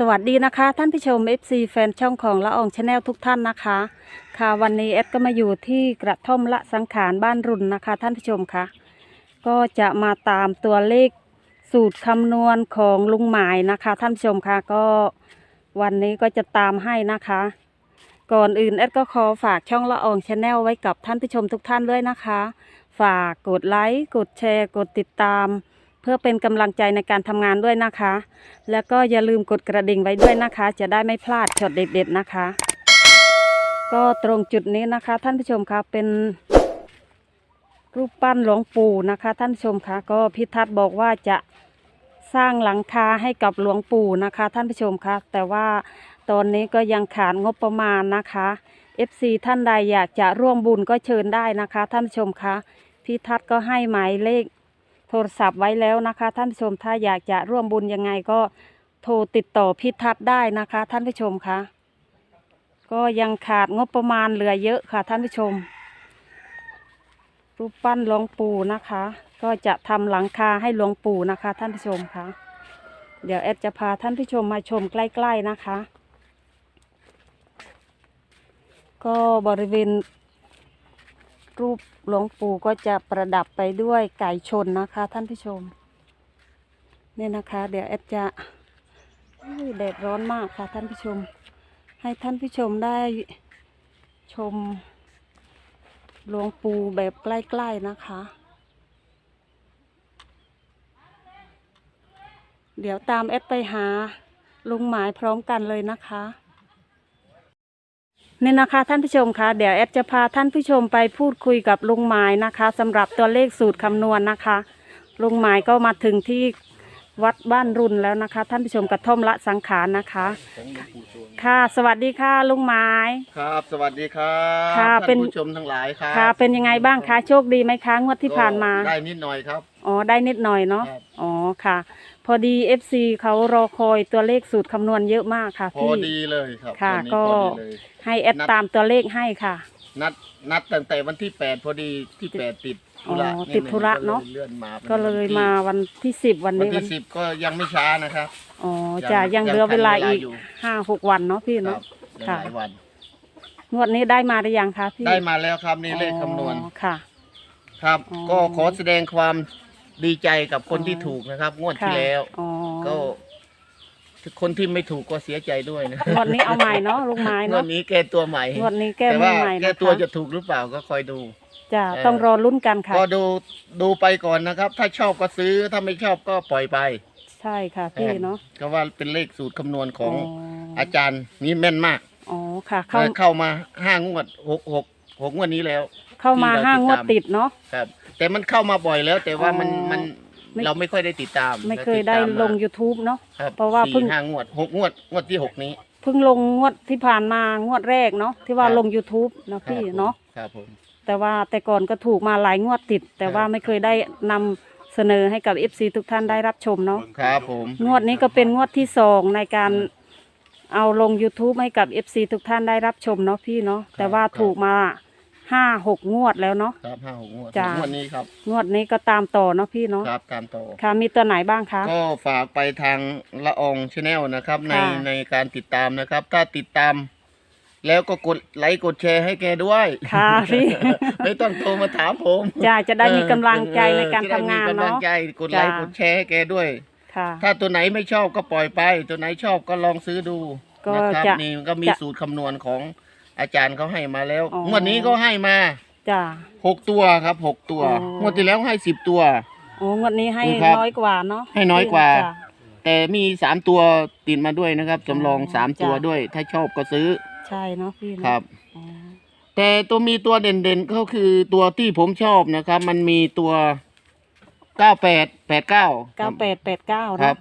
สวัสดีนะคะ ท่านผู้ชม FC แฟนช่องของละอองชาแนลทุกท่านนะคะ ค่ะวันนี้แอดก็มาอยู่ที่กระท่อมละสังขารบ้านรุนนะคะ ท่านผู้ชมคะก็จะมาตามตัวเลขสูตรคำนวณของลุงหมายนะคะ ท่านผู้ชมคะก็วันนี้ก็จะตามให้นะคะ ก่อนอื่นแอดก็ขอฝากช่องละอองชาแนลไว้กับท่านผู้ชมทุกท่านด้วยนะคะ ฝากกดไลค์กดแชร์ กดติดตาม พื่อเป็นกำลังใจในการทำงานด้วยนะคะ แล้วก็อย่าลืมกดกระดิ่งไว้ด้วยนะคะ จะได้ไม่พลาดช็อตเด็ดๆนะคะ ก็ตรงจุดนี้นะคะ ท่านผู้ชมคะเป็นรูปปั้นหลวงปู่นะคะ ท่านผู้ชมคะก็พิทัศน์บอกว่าจะสร้างหลังคาให้กับหลวงปู่นะคะ ท่านผู้ชมคะแต่ว่าตอนนี้ก็ยังขาดงบประมาณนะคะ FC ท่านใดอยากจะร่วมบุญก็เชิญได้นะคะ ท่านผู้ชมคะพิทัศน์ก็ให้หมายเลข โทรศัพท์ไว้แล้วนะคะ ท่านผู้ชมถ้าอยากจะร่วมบุญยังไงก็โทรติดต่อพิทัศน์ได้นะคะ ท่านผู้ชมคะก็ยังขาดงบประมาณเหลือเยอะค่ะ ท่านผู้ชม รูปปั้นหลวงปู่นะคะ ก็จะทำหลังคาให้หลวงปู่นะคะ ท่านผู้ชมคะเดี๋ยวแอดจะพาท่านผู้ชมมาชมใกล้ ๆนะคะ ก็บริเวณ รูปหลวงปู่ก็จะประดับไปด้วยไก่ชนนะคะ ท่านผู้ชม เนี่ยนะคะ เดี๋ยวแอดจะแดดร้อนมากค่ะท่านผู้ชม ให้ท่านผู้ชมได้ชมหลวงปู่แบบใกล้ๆนะคะ เดี๋ยวตามแอดไปหาลุงหมายพร้อมกันเลยนะคะ นี่นะคะท่านผู้ชมคะเดี๋ยวแอดจะพาท่านผู้ชมไปพูดคุยกับลุงหมายนะคะสำหรับตัวเลขสูตรคำนวณนะคะลุงหมายก็มาถึงที่วัดบ้านรุนแล้วนะคะ ท่านผู้ชมกระท่อมละสังขารนะคะของหลวงปู่สวงค่ะ สวัสดีค่ะลุงหมาย ครับ สวัสดีครับค่ะท่านเป็นผู้ชมทั้งหลายครับค่ะ เป็นยังไงบ้างคะโชคดีไหมคะงวดที่ผ่านมาก็ได้นิดหน่อยครับอ๋อได้นิดหน่อยเนาะครับอ๋อค่ะ พอดี FC เขารอคอยตัวเลขสูตรคำนวณเยอะมากค่ะพอพี่ ดีเลยครับค่ะวันนี้ก็ พอดีเลย ให้แอดนัด ตามตัวเลขให้ค่ะ นัดนัดตั้งแต่วันที่แปดพอดีที่แปดติดธุระอ๋อนิติดหงธุระก็ลยเนอะเลื่อนมาป็นก็เลยวันที่มาวันที่สิบวันวันนี้วัที่นสิบก็ยังไม่ช้านะครับ อ๋อยังจะยังเหลือยังทันเวลาเวลาอีกอยู่ ห้าหกวันเนาะพี่ครัเนาะบยังค่ะ หลายวัน งวดนี้ได้มาหรือยังคะพี่ได้มาแล้วครับนี่เลขคำนวณอ๋อค่ะ ครับ อ๋อ ก็ขอแสดงความ ดีใจกับคนอ๋อที่ถูกนะครับ งวดค่ะที่แล้ว อ๋อก็ คนที่ไม่ถูกก็เสียใจด้วยนะงวดนี้เอาใหม่เนาะลุงไม้งวเนาะดนี้แก้ตัวใหม่ งวดนี้แก้แต่มืว่าอใหม่แก้นะตัวคะจะถูกหรือเปล่าก็คอยดูจะเออต้องรอลุ้นกันค่ะ ก็ดูดูไปก่อนนะครับ ถ้าชอบก็ซื้อถ้าไม่ชอบก็ปล่อยไปใช่ค่ะพี่เนาะก็ว่าเป็นเลขสูตรคำนวณของอ๋ออาจารย์นี่แม่นมากอ๋อค่ะ เข้าเข้ามาห้างวดหกหกหกงวดนี้แล้ว เข้ามาที่เราห้างวดติดตามติดเนาะครับ แต่มันเข้ามาบ่อยแล้ว แต่ว่ามันอ๋อมันไม่ เราไม่ค่อยได้ติดตามไม่เคยราติได้ตามลงมา YouTube เนาะ ครับเพราะว่าเพิ่ง สี่ห้างวดหกงวดงวดที่หกนี้เพิ่งลงงวดที่ผ่านมางวดแรกเนาะที่ว่าครับลง YouTube เนาะพี่ครับผมเนาะ ครับผม แต่ว่าแต่ก่อนก็ถูกมาหลายงวดติด แต่ว่าครับไม่เคยได้นำเสนอให้กับ FC ทุกท่านได้รับชมเนาะ ครับผม งวดนี้ก็เป็นงวดที่สองในการเอาลง YouTube ให้กับ FC ทุกท่านได้รับชมเนาะพี่เนาะแต่ว่าถูกมา ห้าหกงวดแล้วเนาะ ครับห้าหกงวดจ้ะ งวดนี้ครับ งวดนี้ก็ตามต่อเนาะพี่เนาะครับการต่อ ค่ะมีตัวไหนบ้างคะ ก็ฝากไปทางละอองชาแนลนะครับ ในค่ะ ในการติดตามนะครับ ถ้าติดตาม แล้วก็กดไลค์กดแชร์ให้แกด้วยค่ะพี่ ไม่ต้องโทรมาถามผมจ้าจะได้มีกำลังใจเออในการจะได้ทำงานมีกำลังเนาะ ใจกดไลค์จ้ะ กดแชร์ให้แกด้วย ค่ะ ถ้าตัวไหนไม่ชอบก็ปล่อยไป ตัวไหนชอบก็ลองซื้อดูก็นะครับจะนี่ก็มีจะ สูตรคำนวณของ อาจารย์เขาให้มาแล้วอ๋อ งวดนี้ก็ให้มาจ้าหกตัวครับหกตัวอ๋อ งวดที่แล้วให้สิบตัว โอ้งวดนี้ให้ครับน้อยกว่าเนาะให้น้อยกว่า จ้ะ แต่มีสามตัวติดมาด้วยนะครับจำลองอ๋อสามตัวจ้ะด้วย ถ้าชอบก็ซื้อใช่เนาะพี่เนาะครับ อ๋อแต่ตัวมีตัวเด่นๆก็คือตัวที่ผมชอบนะครับ มันมีตัวเก้าแปดแปดเก้าเก้าแปดแปดเก้าครับ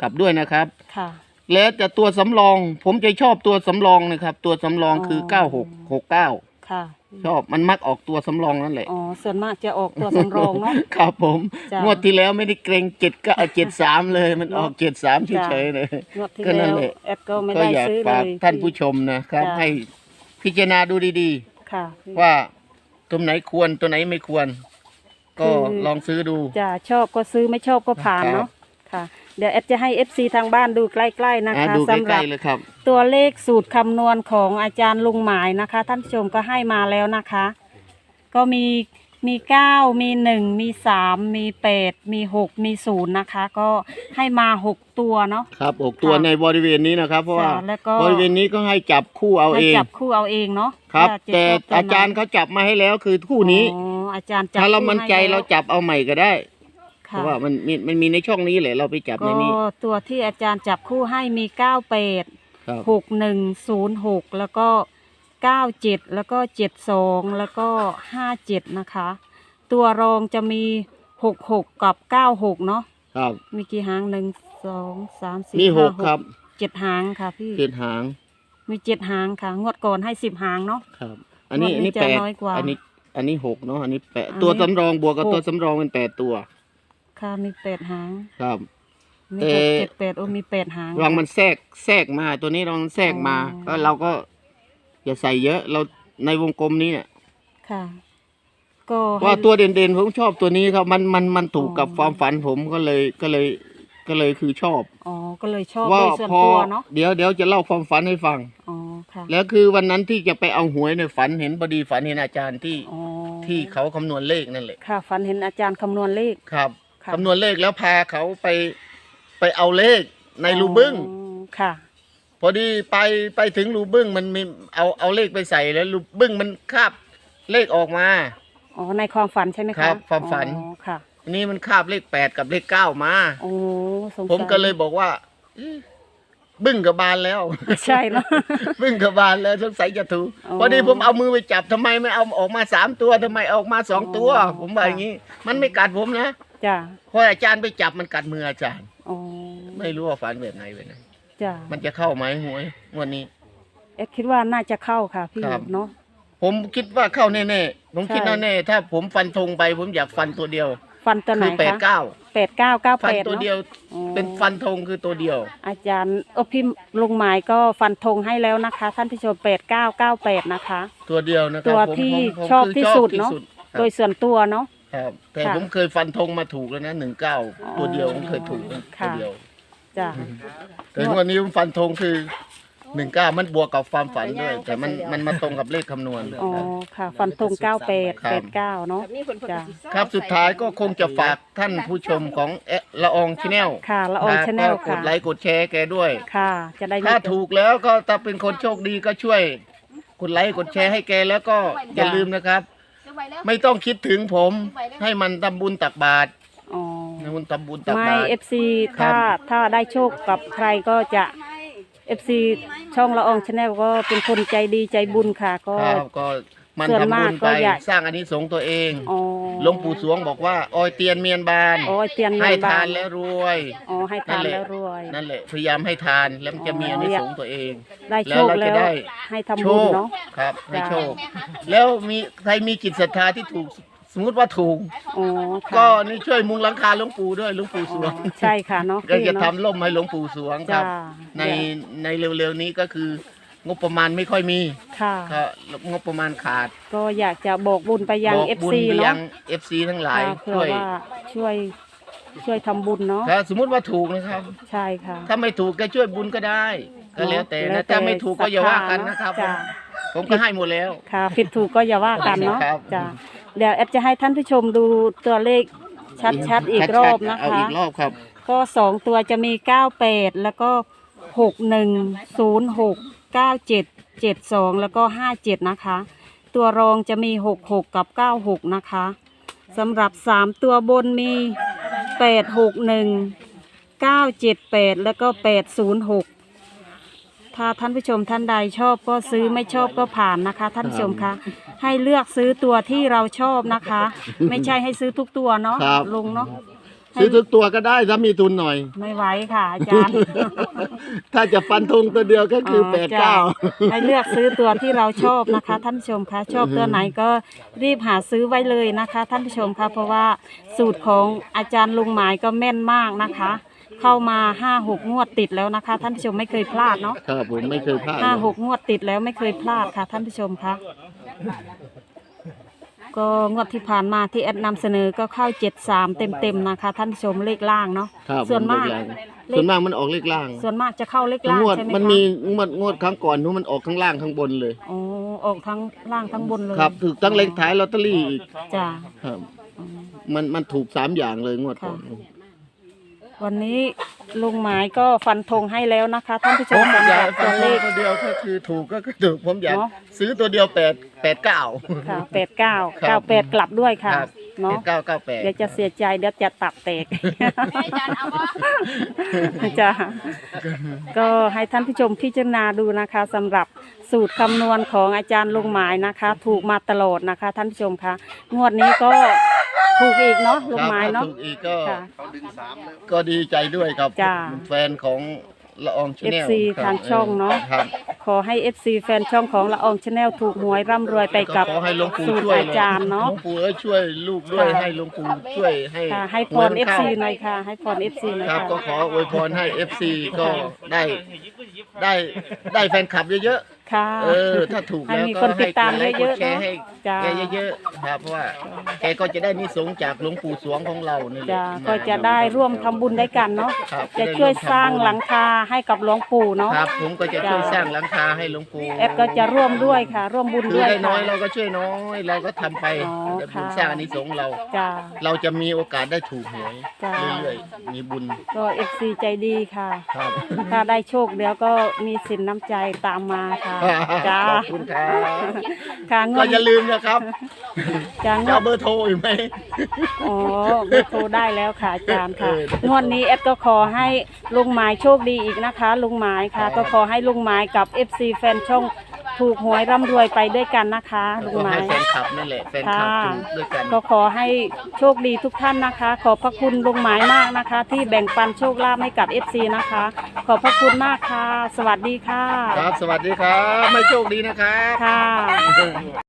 กลับด้วยนะครับ ค่ะ แล้วจะตัวสำรอง ผมจะชอบตัวสำรองนะครับ ตัวสำรองคืออ๋อเก้าหกหกเก้าค่ะชอบมันมักออกตัวสำรองนั่นแหละ อ๋อส่วนมากจะออกตัวสำรองเนาะ ครับผมจ้ะงวดที่แล้วไม่ได้เกรงเจ็ดก็เจ็ดสามเลย มันออกเจ็ดสามจ้ะ เฉยๆเลย งวดที่ก็นั่แล้นวแหละ แอดก็ไม่ก็ได้อยากซื้อเลฝากย ท่านผู้ชมนะครับ จ้ะ ให้พิจารณาดูดีค่ะ ๆ ว่าตัวไหนควรตัวไหนไม่ควร ก็คือ ลองซื้อดู จะชอบก็ซื้อไม่ชอบก็ผ่านครับเนาะ ค่ะ เดี๋ยวแอดจะให้ FC ทางบ้านดูใกล้ๆนะอ่าคะดูใกสำหรัล้บๆเลยครับ ตัวเลขสูตรคำนวณของอาจารย์ลุงหมายนะคะ ท่านผู้ชมก็ให้มาแล้วนะคะ ก็มีมีเก้ามีหนึ่งมีสามมีแปดมีหกมีศูนย์นะคะ ก็ให้มาหกตัวเนาะ ครับหกตัวค่ะในบริเวณนี้นะครับ เพราะว่าค่ะแล้วก็ บริเวณนี้ก็ให้จับคู่เอาให้เองจับคู่เอาเองเนาะครับ ว่าจะแต่ชบวไหนอาจารย์เขาจับมาให้แล้วคือคู่นี้ อ๋ออาจารย์จับถ้าเราคู่มั่นใจให้แล้วเราจับเอาใหม่ก็ได้ เพค่ะราะว่ามันมีมันมีในช่องนี้แหละเราไปจับในก็นี้ ตัวที่อาจารย์จับคู่ให้มีเก้าแปดครับหกหนึ่งศูนย์หกแล้วก็เก้าเจ็ดแล้วก็เจ็ดสองแล้วก็ห้าเจ็ดนะคะ ตัวรองจะมีหกหกกับเก้าหกเนาะครับ มีกี่หางหนึ่งสองสามสี่มีหห้ากครับเจ็ดหางค่ะพี่เจ็ดหางมีเจ็ดหางค่ะ งวดก่อนให้สิบหางเนาะ ครับ อันนี้งวดอันนี้นี้จะแปดน้อยกว่าอันนี้ อันนี้หกเนาะอันนี้แปดอันนี้ตัวสำรองบวกกับหก ตัวสำรองเป็นแปดตัว ค่ะมีแปดหาง ครับ มีเอ่หกอเจ็ดแปดโอ้มีแปดหางลองมันแทรกแทรกมา ตัวนี้ลองแทรกมา อ๋อก็เราก็อย่าใส่เยอะเราในวงกลมนี้เนี่ยค่ะ ก็ให้ว่าตัวเด่นๆผมชอบตัวนี้ครับมันมันมันถูกกับอ๋อ ความฝันผมก็เลยก็เลยก็เลยคือชอบ อ๋อ ก็เลยชอบว่าโดยส่วนพอตัวเนาะ เดี๋ยวเดี๋ยวจะเล่าความฝันให้ฟัง อ๋อ ค่ะแล้วคือวันนั้นที่จะไปเอาหวยในยฝันเห็นบดีฝันเห็นอาจารย์ที่อ๋อที่เขาคำนวณเลขนั่นแหละ ค่ะ ฝันเห็นอาจารย์คำนวณเลข ครับ ค่ะคำนวณเลขแล้วพาเขาไปไปเอาเลขในรูบึ้งอ๋อค่ะ พอดีไปไปถึงรูบึ้งมันมีเอาเอาเลขไปใส่แล้วรูบึ้งมันคาบเลขออกมา อ๋อ ในความฝันใช่ไหมคะครับความฝัน อ๋อค่ะ อันนี้มันคาบเลขแปดกับเลขเก้ามา โอ้สงสารผมก็เลยบอกว่าเอ๊ะบึ้งกับบานแล้ว ใช่เนาะ บึ้งกับบานแล้วสงสัยจะถูกอ๋อพอดีผมเอามือไปจับทำไมไม่เอาออกมาสามตัวทำไมออกมาสองตัว อ๋อผมว่าอย่างนี้ มันไม่กัดผมนะ จ้ะพออาจารย์ไปจับมันกัดมืออาจารย์ อ๋อไม่รู้ว่าฝันแบบไหนแบบไหนจ้ะมันจะเข้าไหมหวยงวันนี้เอ็ดคิดว่าน่าจะเข้าค่ะพี่ครับ เนาะ ผมคิดว่าเข้าแน่ๆผมคิดใช่ แน่ๆถ้าผมฟันธงไป ผมอยากฟันตัวเดียว ฟันตัวไหนคือแปดคะเก้าแปดเก้าเก้าฟันแปดตัวเนาะเดียวอ๋อเป็นฟันธงคือตัวเดียว อาจารย์โอพิมพ์ลุงหมายก็ฟันธงให้แล้วนะคะ ท่านผู้ชมแปดเก้าเก้าแปดนะคะ ตัวเดียวนะครัตัวผมที่ผมผมชอบคืที่สุดเนอะครับโดยส่วนตัวเนาะ ครับแต่ค่ะผมเคยฟันธงมาถูกแล้วนะหนึ่งเก้าอ๋อตัวเดียวผมเคยถูกตัวค่ะเดียว จ้ะ แต่วันนี้ผมฟันธงคือหนึ่งเก้ามันบวกกับความฝันด้วย แต่มันมันมาตรงกับเลขคำนวณอ๋อค่ะ ฟันธงเก้าแปดครับแปดเก้าเนาะแบบนี้เพิ่นเพิ่นจ้ะก็สิครับสุดท้ายก็คงจะฝากท่านผู้ชมของเอะละอองชาแนลค่ะละอองชาแนลกค่ะดไลค์กดแชร์แกด้วย ค่ะ จะได้มี ถ้าถูกแล้วก็ถ้าเป็นคนโชคดีก็ช่วย กดไลค์กดแชร์ให้แกแล้วก็อย่าลืมนะครับซื้อ ไว้แล้ว ไม่ต้องคิดถึงผม ให้มันทำบุญตักบาตรอ๋อให้มันทำบุญตักไม่บาตร เอฟซีครัถ้าบถ้าได้โชคกับใครก็จะเอฟซีช่องละอองชาแนลก็เป็นคนใจดีใจบุญค่ะ ก็ครับก็ มันส่วนทำมาบุกญก็ไปอยากสร้างอานิสงส์ตัวเองอ๋อหลวงปู่สวงบอกว่าออยเตียนเมียนบาน โอ้ยเตียนเงิให้นบาทานนแล้วรวย อ๋อให้ทานแล้วรวย นั่นแหละพยายามให้ทานแล้วมันจะมีอ๋ออานิสงส์ตัวเอง ได้โชคแล้วเราจะแล้วได้ให้ทำโชบุญคเนาะ ครับให้จ้ะ โชค แล้วมีใครมีจิตศรัทธาที่ถูกสมมติว่าถูก อ๋อก็ค่ะนี่ช่วยมุงหลังคาหลวงปู่ด้วยหลวงปู่สอ๋อวง ใช่ค่ะเนาะก็พี่จะเนาะ ทำร่มให้หลวงปู่สวงคจ้ารับในในเร็วๆนี้ก็คือ งบประมาณไม่ค่อยมีค่ะ ก็งบประมาณขาดก็อยากจะบอกบุญไปยังบอกเอฟบุญซีไปยัเนาะงเอฟซีทั้งหลายค่ะเผื่ช่อวยว่าช่วยช่วยทำบุญเนาะถ้าสมมติว่าถูกนะครับ ใช่ค่ะถ้าไม่ถูกก็ช่วยบุญก็ได้ ก็แล้วแต่แล้นะวแต่ถ้าไม่ถูกก็อย่าว่ากันนะครับ จ้ะผมก็ให้หมดแล้ว ค่ะผิดถูกก็อย่าว่ากันเนาะครับ จ้ะเดี๋ยวแอดจะให้ท่านผู้ชมดูตัวเลขชัดๆอีกรอบนะเอาคะ อีกรอบครับ ก็สองตัวจะมีเก้าแปดแล้วก็หกหนึ่งศูนย์หก เก้าเจ็ดเจ็ดสองแล้วก็ห้าเจ็ดนะคะ ตัวรองจะมีหกหกกับเก้าหกนะคะสำหรับสามตัวบนมีแปดหกหนึ่งเก้าเจ็ดแปดแล้วก็แปดศูนย์หกถ้าท่านผู้ชมท่านใดชอบก็ซื้อไม่ชอบก็ผ่านนะคะ ท่านผู้ชมคะให้เลือกซื้อตัวที่เราชอบนะคะ ไม่ใช่ให้ซื้อทุกตัวเนาะครับ ลุงเนาะ ซื้อทุกตัวก็ได้ถ้ามีทุนหน่อย ไม่ไหวค่ะอาจารย์ ถ้าจะฟันธงตัวเดียวก็คือแปดจ้ะเก้าให้เลือกซื้อตัวที่เราชอบนะคะ ท่านผู้ชมคะชอบตัวไหนก็รีบหาซื้อไว้เลยนะคะ ท่านผู้ชมคะเพราะว่าสูตรของอาจารย์ลุงหมายก็แม่นมากนะคะ เข้ามาห้าหกงวดติดแล้วนะคะ ท่านผู้ชมไม่เคยพลาดเนาะครับผมไม่เคยพลาดห้าหกงวดติดแล้วไม่เคยพลาดค่ะ ท่านผู้ชมคะ ก็งวดที่ผ่านมาที่แอดนำเสนอก็เข้า73เต็มๆนะคะ ท่านผู้ชมเลขล่างเนาะครับส่วนมาก เลขล่งส่วนมากมันออกเลขล่างส่วนมากจะเข้าเลขทั้งล่างงวดใช่ไหมมันคะมีงวดงวดครั้งก่อนนู้นมันออกข้างล่างข้างบนเลย อ๋อออกทั้งล่างทั้งบนเลยครับถูกตั้งเลขท้ายลอตเตอรี่อีกจ้ะครับ อืมมันมันถูกสามอย่างเลยงวดก่อนค่ะ วันนี้ลุงหมายก็ฟันธงให้แล้วนะคะ ท่านผู้ชผมมสำอหยารักบตัวเลขตัวเดียวก็คือถูกก็คือถูกผมอยากเนอะซื้อตัวเดียวแปดแปดเก้า ค่ะแปดเก้าครัเก้าบแปดกลับด้วยค่ะ ครับ เนาะเก้าเก้าแปดเดี๋ยวจะเสียใจเดี๋ยวจะตับแตกจ้ะก็ให้ท่านผู้ชมพิจารณาดูนะคะสำหรับสูตรคำนวณของอาจารย์ลุงหมายนะคะ ถูกมาตลอดนะคะ ท่านผู้ชมคะงวดนี้ก็ถูกอีกเนาะลุงหมายเนาะ ถูกอีกก็ค่ะ ก็ดีใจด้วยครับจ้าแฟนของ ละอองชาแนล FC ทางช่องเนอะครับ ขอให้ FC แฟนช่องของละอองชาแนลถูกหวยร่ำรวยไปกับก็ขอให้หลวงปู่สูตรช่วยอาจารย์หลเนาะวงปู่เอ้ยช่วยลูกด้วยค่ะ ให้หลวงปู่ช่วยให้ค่ะ ให้พหวยรมัน FC ข้าหน่อยค่ะ ให้พร FC หน่อยครับ ค่ะ ก็ขออวยพรให้ FC ก็ได้ได้ได้แฟนคลับเยอะ ค่ะๆเออ ถ้าถูกให้แล้วมีก็คนติดตามให้กเยอะดๆไลค์กดแชร์เนาะให้จ้า แกเยอะๆครับเพราะว่าแกก็จะได้นิสงส์จากหลวงปู่สวงของเรานี่แหละ จ้าก็จะได้ร่วมทำบุญด้วยกันเนาะครับ จะช่วยสร้างหลังคาให้กับหลวงปู่เนาะ ครับ ผมก็จะจ้า ช่วยสร้างหลังคาให้หลวงปู่แอดก็จะร่วมด้วยค่ะ ร่วมบุญคือด้วยได้น้ค่ะ อยเราก็ช่วยน้อย เราก็ทำไปอ๋อแล้วบุญค่ะ สร้างอานิสงส์เรา จ้า เราจะมีโอกาสได้ถูกหวยจ้า เรื่อยๆมีบุญก็ FC ใจดีค่ะ ครับ ถ้าได้โชคเดี๋ยวก็มีสินน้ำใจตามมาค่ะจ้าขอบคุณครับค่ะงก็วดอย่าลืมนะครับจ้างจะวเอาดเบอร์โทรอีกไหม อ๋อเบอร์โทรได้แล้วค่ะอาจารย์ค่ะเอองวดนี้แอดก็ขอให้ลุงหมายโชคดีอีกนะคะ ลุงหมายค่ะ ก็ขอให้ลุงหมายกับ FC แฟนช่อง ถูกหวยร่ำรวยไปด้วยกันนะคะลุงก็หมาให้ยแฟนคลับนั่นแหละแฟนคลับค่ะถูกด้วยกัน ก็ขอให้โชคดีทุกท่านนะคะ ขอบพระคุณลุงหมายมากนะคะ ที่แบ่งปันโชคลาภให้กับ FC นะคะ ขอบพระคุณมากค่ะ สวัสดีค่ะครับ สวัสดีครับ ไม่โชคดีนะครับ ค่ะ